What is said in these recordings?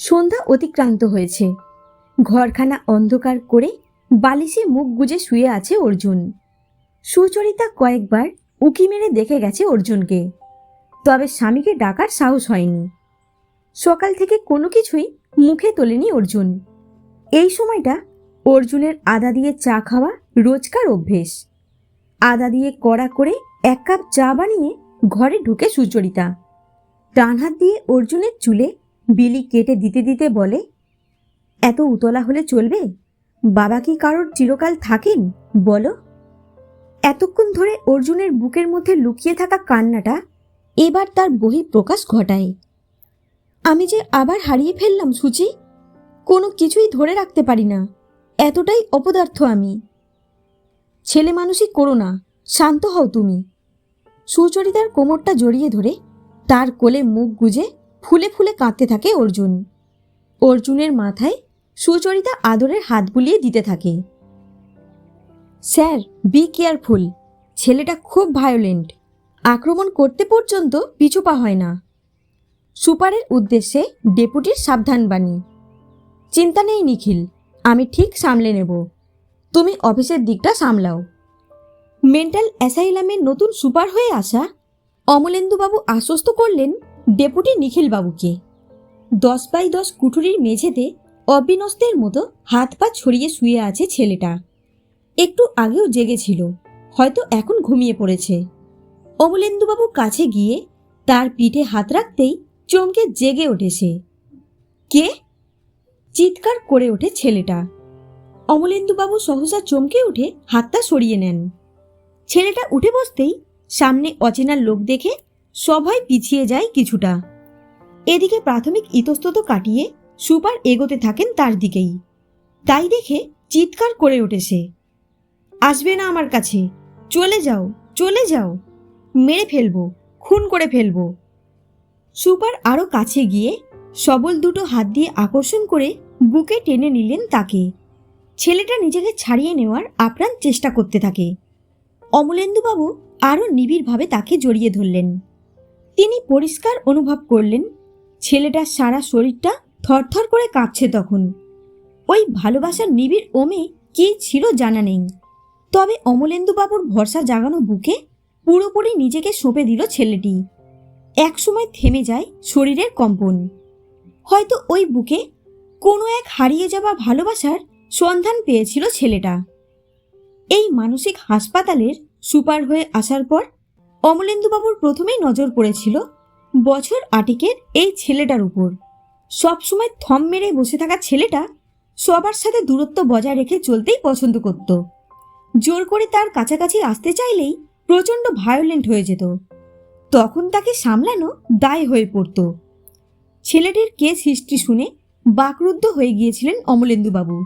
সন্ধ্যা অতিক্রান্ত হয়েছে। ঘরখানা অন্ধকার করে বালিশে মুখ গুজে শুয়ে আছে অর্জুন। সুচরিতা কয়েকবার উকি মেরে দেখে গেছে অর্জুনকে। তবে স্বামীকে ডাকার সাহস হয়নি। সকাল থেকে কোনো কিছুই মুখে তোলেনি অর্জুন। এই সময়টা অর্জুনের আদা দিয়ে চা খাওয়া রোজকার অভ্যেস। আদা দিয়ে কড়া করে এক কাপ চা বানিয়ে ঘরে ঢুকে সুচরিতা। ডান হাত দিয়ে অর্জুনের চুলে বিলি কেটে দিতে দিতে বলে, এত উতলা হলে চলবে? বাবা কি কারোর চিরকাল থাকেন? বলো। এতক্ষণ ধরে অর্জুনের বুকের মধ্যে লুকিয়ে থাকা কান্নাটা এবার তার বহি প্রকাশ ঘটায়। আমি যে আবার হারিয়ে ফেললাম, সুচি, কোনো কিছুই ধরে রাখতে পারি না। এতটাই অপদার্থ আমি। ছেলে মানুষই করো না, শান্ত হও তুমি। সুচরিতার কোমরটা জড়িয়ে ধরে তার কোলে মুখ গুজে ফুলে ফুলে কাঁদতে থাকে অর্জুন। অর্জুনের মাথায় সুচরিতা আদরের হাত বুলিয়ে দিতে থাকে। স্যার বি কেয়ারফুল ছেলেটা খুব ভায়োলেন্ট আক্রমণ করতে পর্যন্ত পিছুপা হয় না। সুপারের উদ্দেশ্যে ডেপুটির সাবধান বাণী চিন্তা নেই নিখিল, আমি ঠিক সামলে নেব। তুমি অফিসের দিকটা সামলাও। মেন্টাল অ্যাসাইলামের নতুন সুপার হয়ে আসা অমলেন্দুবাবু আশ্বস্ত করলেন ডেপুটি নিখিলবাবুকে। দশ বাই দশ কুঠুরির মেঝেতে অবিনস্তের মতো হাত পা ছড়িয়ে শুয়ে আছে ছেলেটা। একটু আগেও জেগেছিল, হয়তো এখন ঘুমিয়ে পড়েছে। অমলেন্দুবাবু কাছে গিয়ে তার পিঠে হাত রাখতেই চমকে জেগে ওঠে সে কে? চিৎকার করে ওঠে ছেলেটা। অমলেন্দুবাবু সহসা চমকে উঠে হাতটা সরিয়ে নেন। ছেলেটা উঠে বসতেই সামনে অচেনা লোক দেখে সবাই পিছিয়ে যায় কিছুটা। এদিকে প্রাথমিক ইতস্তত কাটিয়ে সুপার এগোতে থাকেন তার দিকেই। তাই দেখে চিৎকার করে ওঠে সে আসবে না আমার কাছে। চলে যাও চলে যাও। মেরে ফেলব, খুন করে ফেলব। সুপার আরও কাছে গিয়ে সবল দুটো হাত দিয়ে আকর্ষণ করে বুকে টেনে নিলেন তাকে। ছেলেটা নিজেকে ছাড়িয়ে নেওয়ার আপ্রাণ চেষ্টা করতে থাকে। অমলেন্দুবাবু আরও নিবিড়ভাবে তাকে জড়িয়ে ধরলেন। তিনি পরিষ্কার অনুভব করলেন, ছেলেটার সারা শরীরটা থরথর করে কাঁপছে তখন। ওই ভালোবাসার নিবিড় ওমে কি ছিল জানা নেই। তবে অমলেন্দুবাবুর ভরসা জাগানো বুকে পুরোপুরি নিজেকে সঁপে দিল ছেলেটি। একসময় থেমে যায় শরীরের কম্পন। হয়তো ওই বুকে কোনো এক হারিয়ে যাওয়া ভালোবাসার সন্ধান পেয়েছিল ছেলেটা। এই মানসিক হাসপাতালের সুপার হয়ে আসার পর অমলেন্দুবাবুর প্রথমেই নজর পড়েছিল বছর আটিকের এই ছেলেটার উপর। সবসময় থম মেরে বসে থাকা ছেলেটা সবার সাথে দূরত্ব বজায় রেখে চলতেই পছন্দ করত। জোর করে তার কাছাকাছি আসতে চাইলেই প্রচণ্ড ভায়োলেন্ট হয়ে যেত। তখন তাকে সামলানো দায় হয়ে পড়ত। ছেলেটির কেস হিস্ট্রি শুনে বাকরুদ্ধ হয়ে গিয়েছিলেন অমলেন্দুবাবু।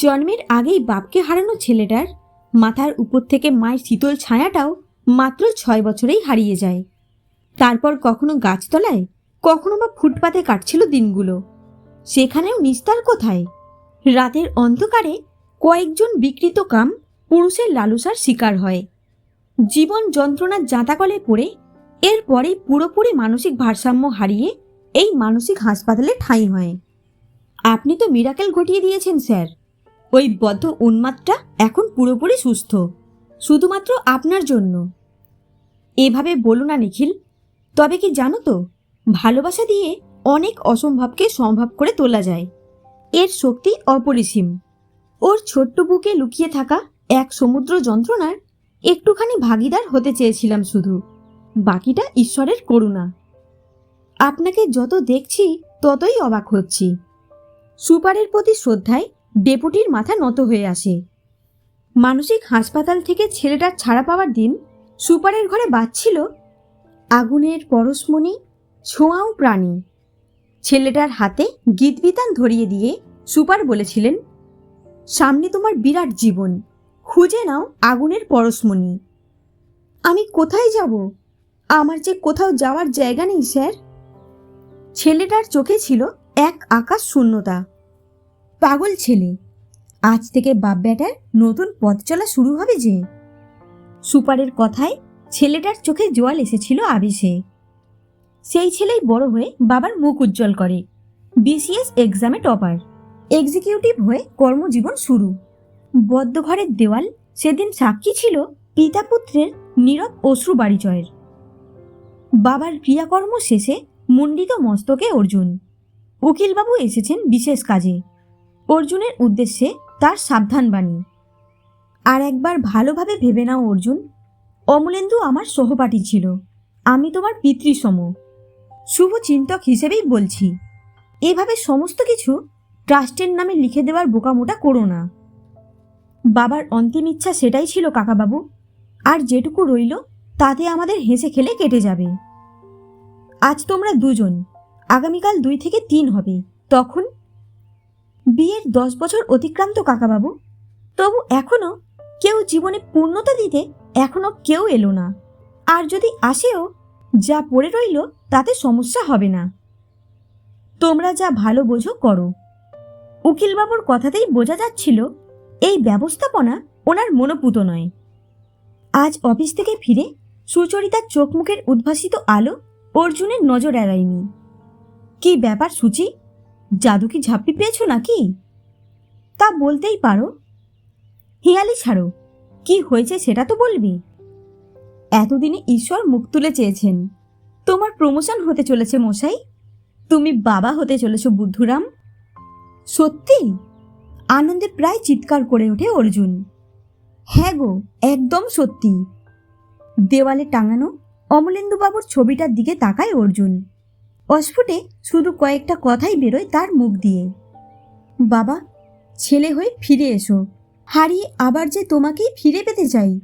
জন্মের আগেই বাপকে হারানো ছেলেটার মাথার উপর থেকে মায়ের শীতল ছায়াটাও মাত্র ছয় বছরেই হারিয়ে যায়। তারপর কখনো গাছতলায়, কখনো বা ফুটপাতে কাটছিল দিনগুলো। সেখানেও নিস্তার কোথায়? রাতের অন্ধকারে কয়েকজন বিকৃত কাম পুরুষের লালসার শিকার হয়। জীবন যন্ত্রণার জাঁতাকলে পড়ে এরপরেই পুরোপুরি মানসিক ভারসাম্য হারিয়ে এই মানসিক হাসপাতালে ঠাঁই হয়। আপনি তো মিরাকেল ঘটিয়ে দিয়েছেন, স্যার। ওই বদ্ধ উন্মাদটা এখন পুরোপুরি সুস্থ। শুধুমাত্র আপনার জন্য। এভাবে বলো না নিখিল, তবে কি জানো তো, ভালোবাসা দিয়ে অনেক অসম্ভবকে সম্ভব করে তোলা যায়। এর শক্তি অপরিসীম। ওর ছোট্ট বুকে লুকিয়ে থাকা এক সমুদ্র যন্ত্রণার একটুখানি ভাগিদার হতে চেয়েছিলাম শুধু। বাকিটা ঈশ্বরের করুণা। আপনাকে যত দেখছি, ততই অবাক হচ্ছি। সুপারের প্রতি শ্রদ্ধায় ডেপুটির মাথা নত হয়ে আসে। মানসিক হাসপাতাল থেকে ছেলেটার ছাড়া পাওয়ার দিন সুপারের ঘরে বাজছিল আগুনের পরশমণি, ছোঁয়াও প্রাণী। ছেলেটার হাতে গীতবিতান ধরিয়ে দিয়ে সুপার বলেছিলেন, সামনে তোমার বিরাট জীবন, খুঁজে নাও আগুনের পরশমণি। আমি কোথায় যাব? আমার যে কোথাও যাওয়ার জায়গা নেই, স্যার। ছেলেটার চোখে ছিল এক আকাশ শূন্যতা। পাগল ছেলে আজ থেকে বাপ বেটার নতুন পথ চলা শুরু হবে যে। সুপারের কথায় ছেলেটার চোখে জোয়াল এসেছিল আবেশে সেই ছেলেই বড় হয়ে বাবার মুখ উজ্জ্বল করে। বিসিএস এক্সামে টপার। এক্সিকিউটিভ হয়ে কর্মজীবন শুরু। বদ্ধ ঘরের দেওয়াল সেদিন সাক্ষী ছিল পিতা পুত্রের নীরব অশ্রু বাড়িচয়ের বাবার ক্রিয়াকর্ম শেষে মুন্ডিত মস্তকে অর্জুন। উকিলবাবু এসেছেন বিশেষ কাজে। অর্জুনের উদ্দেশ্যে তার সাবধান বাণী। আর একবার ভালোভাবে ভেবে নাও, অর্জুন। অমলেন্দু আমার সহপাঠী ছিল। আমি তোমার পিতৃসম। শুভ চিন্তক হিসেবেই বলছি। এভাবে সমস্ত কিছু ট্রাস্টের নামে লিখে দেওয়ার বোকামোটা করো না। বাবার অন্তিম ইচ্ছা সেটাই ছিল কাকাবাবু। আর যেটুকু রইল, তাতে আমাদের হেসে খেলে কেটে যাবে। আজ তোমরা দুজন। আগামীকাল দুই থেকে তিন হবে। তখন বিয়ের দশ বছর অতিক্রান্ত কাকাবাবু। তবু এখনও কেউ জীবনে পূর্ণতা দিতে এখনও কেউ এলো না। আর যদি আসেও, যা পড়ে রইল তাতে সমস্যা হবে না। তোমরা যা ভালো বোঝো করো। উকিলবাবুর কথাতেই বোঝা যাচ্ছিল, এই ব্যবস্থাপনা ওনার মনোপুত নয়। আজ অফিস থেকে ফিরে সুচরিতার চোখ মুখের উদ্ভাসিত আলো অর্জুনের নজর এড়ায়নি। কি ব্যাপার সুচি? জাদু কি ঝাপ্পি পেয়েছ নাকি? তা বলতেই পারো। হিয়ালি ছাড়ো, কি হয়েছে সেটা তো বলবি। এতদিনে ঈশ্বর মুখ তুলে চেয়েছেন। তোমার প্রমোশন হতে চলেছে মশাই। তুমি বাবা হতে চলেছ বুদ্ধুরাম। সত্যি? আনন্দে প্রায় চিৎকার করে ওঠে অর্জুন। হ্যাঁ গো, একদম সত্যি। দেওয়ালে টাঙানো অমলেন্দুবাবুর ছবিটার দিকে তাকায় অর্জুন। অস্ফুটে শুধু কয়েকটা কথাই বেরোয় তার মুখ দিয়ে। বাবা, ছেলে হয়ে ফিরে এসো। হারিয়ে আবার যে তোমাকেই ফিরে পেতে চাই।